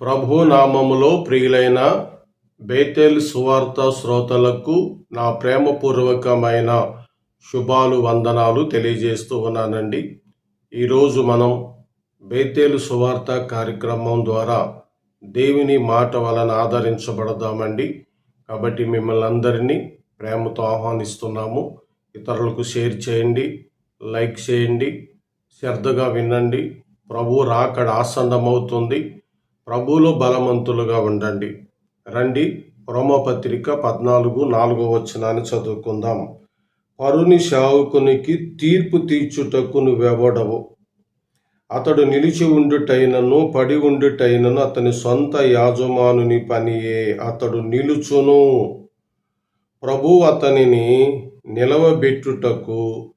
ప్రభు నామములో ప్రియులైన బేతేల్ సువార్త శ్రోతలకు నా ప్రేమపూర్వకమైన శుభాలు వందనాలు తెలియజేస్తూ ఉన్నానండి. ఈరోజు మనం బేతేలు సువార్త కార్యక్రమం ద్వారా దేవుని మాట వలన ఆదరించబడదామండి. కాబట్టి మిమ్మల్ని అందరినీ ప్రేమతో ఆహ్వానిస్తున్నాము. ఇతరులకు షేర్ చేయండి లైక్ చేయండి శ్రద్ధగా వినండి. ప్రభు రాకడ ఆసన్నమవుతుంది. ప్రభువులో బలవంతులుగా ఉండండి. రండి. రోమపత్రిక పద్నాలుగు నాలుగో వచనాన్ని చదువుకుందాం. పరుని శావుకునికి తీర్పు తీర్చుటకు నువ్వెవడవు? అతడు నిలిచి ఉండుటైనను పడి ఉండుటైనను అతని సొంత యాజమానుని పనియే అతడు నిలుచును. ప్రభు అతనిని నిలవబెట్టుటకు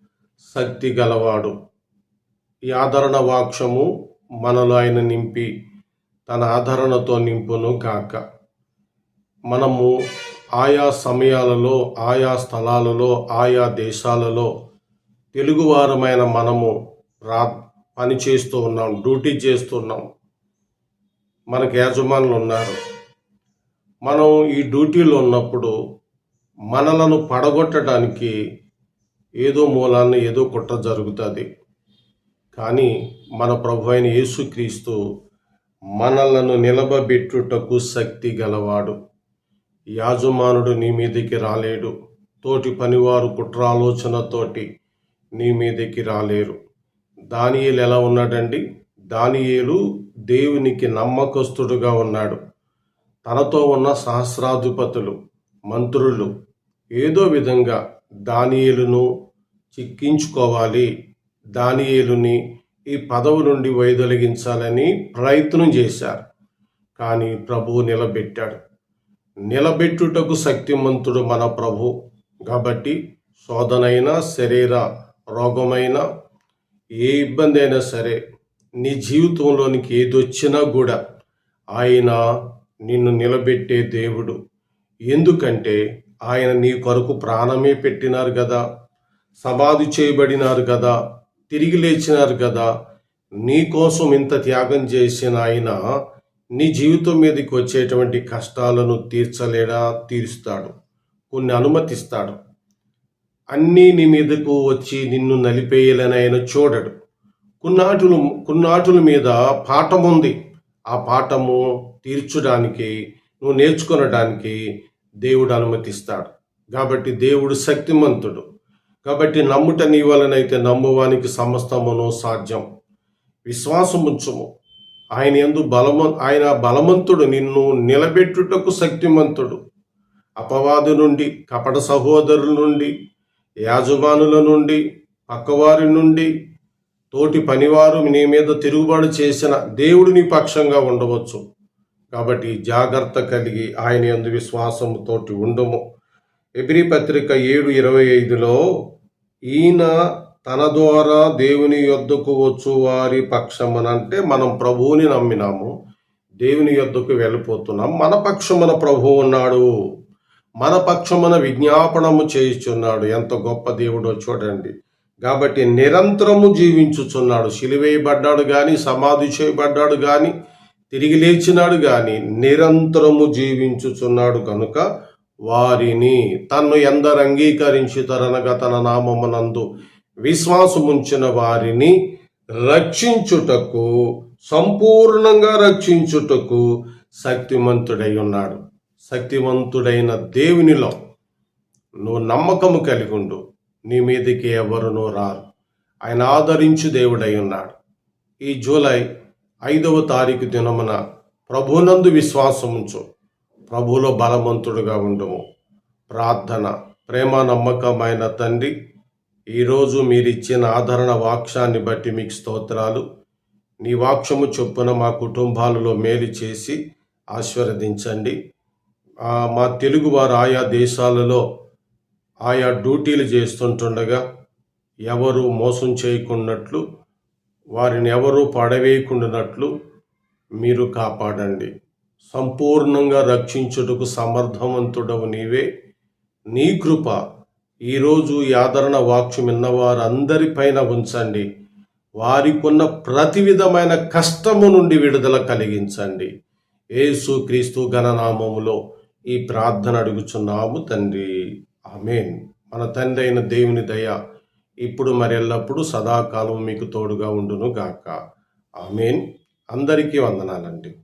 శక్తి గలవాడు. ఈ ఆదరణ వాక్షము మనలో ఆయన నింపి తన ఆదరణతో నింపును గాక. మనము ఆయా సమయాలలో ఆయా స్థలాలలో ఆయా దేశాలలో తెలుగువారమైన మనము రా పని చేస్తూ ఉన్నాం డ్యూటీ చేస్తున్నాం మనకు యజమానులు ఉన్నారు. మనం ఈ డ్యూటీలో ఉన్నప్పుడు మనలను పడగొట్టడానికి ఏదో మూలాన్ని ఏదో కుట్ర జరుగుతుంది. కానీ మన ప్రభు అయిన యేసుక్రీస్తు మనలను నిలబబెట్టుటకు శక్తి గలవాడు. యాజమానుడు నీ మీదకి రాలేడు. తోటి పనివారు కుట్రాలోచనతోటి నీ మీదకి రాలేరు. దానియేలు ఎలా ఉన్నాడండి? దానియేలు దేవునికి నమ్మకస్తుడుగా ఉన్నాడు. తనతో ఉన్న సహస్రాధిపతులు మంత్రులు ఏదో విధంగా దానియేలును చిక్కించుకోవాలి. దానియేలుని ఈ పదవి నుండి వైదొలగించాలని ప్రయత్నం చేశారు. కానీ ప్రభువు నిలబెట్టాడు. నిలబెట్టుటకు శక్తిమంతుడు మన ప్రభు. కాబట్టి శోధనైనా శరీర రోగమైన ఏ ఇబ్బంది అయినా సరే నీ జీవితంలోనికి ఏదొచ్చినా కూడా ఆయన నిన్ను నిలబెట్టే దేవుడు. ఎందుకంటే ఆయన నీ కొరకు ప్రాణమే పెట్టినారు కదా సమాధి చేయబడినారు కదా తిరిగి లేచినారు కదా. నీ కోసం ఇంత త్యాగం చేసిన ఆయన నీ జీవితం మీదకి వచ్చేటువంటి కష్టాలను తీర్చలేడా? తీరుస్తాడు. కొన్ని అనుమతిస్తాడు. అన్నీ నీ మీదకు వచ్చి నిన్ను నలిపేయాలని ఆయన చూడడు. కొన్నాటులు కొన్నాటుల మీద పాఠం ఉంది. ఆ పాఠము తీర్చడానికి నువ్వు నేర్చుకొనడానికి దేవుడు అనుమతిస్తాడు. కాబట్టి దేవుడు శక్తిమంతుడు. కాబట్టి నమ్ముట నీ వలనైతే నమ్మువానికి సమస్తమును సాధ్యం. విశ్వాసం ఉంచుము ఆయన ఎందు బలమ ఆయన బలవంతుడు నిన్ను నిలబెట్టుటకు శక్తిమంతుడు. అపవాదు నుండి కపట సహోదరుల నుండి యాజమానుల నుండి పక్కవారి నుండి తోటి పనివారు నీ మీద తిరుగుబాటు చేసిన దేవుడు నీ పక్షంగా ఉండవచ్చు. కాబట్టి జాగ్రత్త కలిగి ఆయన ఎందు విశ్వాసముతోటి ఉండము. ఎబ్రి పత్రిక ఏడు ఇరవై ఐదులో ఈయన తన ద్వారా దేవుని యొద్దకు వచ్చు వారి పక్షమునంటే మనం ప్రభువుని నమ్మినాము దేవుని యొద్దకు వెళ్ళిపోతున్నాం. మన పక్షమున ప్రభువు ఉన్నాడు. మన పక్షమున విజ్ఞాపనము చేయుచున్నాడు. ఎంత గొప్ప దేవుడో చూడండి. కాబట్టి నిరంతరము జీవించుచున్నాడు. సిలివేయబడ్డాడు కానీ సమాధి చేయబడ్డాడు కానీ తిరిగి లేచినాడు కానీ నిరంతరము జీవించుచున్నాడు కనుక వారిని తన్ను ఎందరు అంగీకరించుతారనగా తన నామమునందు విశ్వాసముంచిన వారిని రక్షించుటకు సంపూర్ణంగా రక్షించుటకు శక్తిమంతుడై ఉన్నాడు శక్తివంతుడైన దేవునిలో నువ్వు నమ్మకము కలిగి ఉండు నీ మీదకి ఎవరునూ రారు. ఆయన ఆదరించు దేవుడై ఉన్నాడు ఈ జూలై ఐదవ తారీఖు దినమున ప్రభునందు విశ్వాసముంచు. ప్రభులో బలవంతుడుగా ఉండము. ప్రార్థన ప్రేమ నమ్మకమైన తండ్రి ఈరోజు మీరిచ్చిన ఆదరణ వాక్షాన్ని బట్టి మీకు స్తోత్రాలు. నీ వాక్షము చొప్పున మా కుటుంబాలలో మేలు చేసి ఆశీర్వదించండి. మా తెలుగువారు ఆయా దేశాలలో ఆయా డ్యూటీలు చేస్తుంటుండగా ఎవరు మోసం చేయకున్నట్లు వారిని ఎవరు పడవేయకుండానట్లు మీరు కాపాడండి. సంపూర్ణంగా రక్షించుటకు సమర్థవంతుడవు నీవే. నీ కృప ఈరోజు యాదరణ ఆదరణ వాక్యం విన్నవారందరిపైన ఉంచండి. వారికున్న ప్రతి విధమైన కష్టము నుండి విడుదల కలిగించండి. యేసు క్రీస్తు గణనామములో ఈ ప్రార్థన అడుగుచున్నాము తండ్రి. ఆమెన్. మన తండ్రి అయిన దేవుని దయ ఇప్పుడు మరి ఎల్లప్పుడూ సదాకాలం మీకు తోడుగా ఉండును గాక ఆమెన్. అందరికీ వందనాలండి.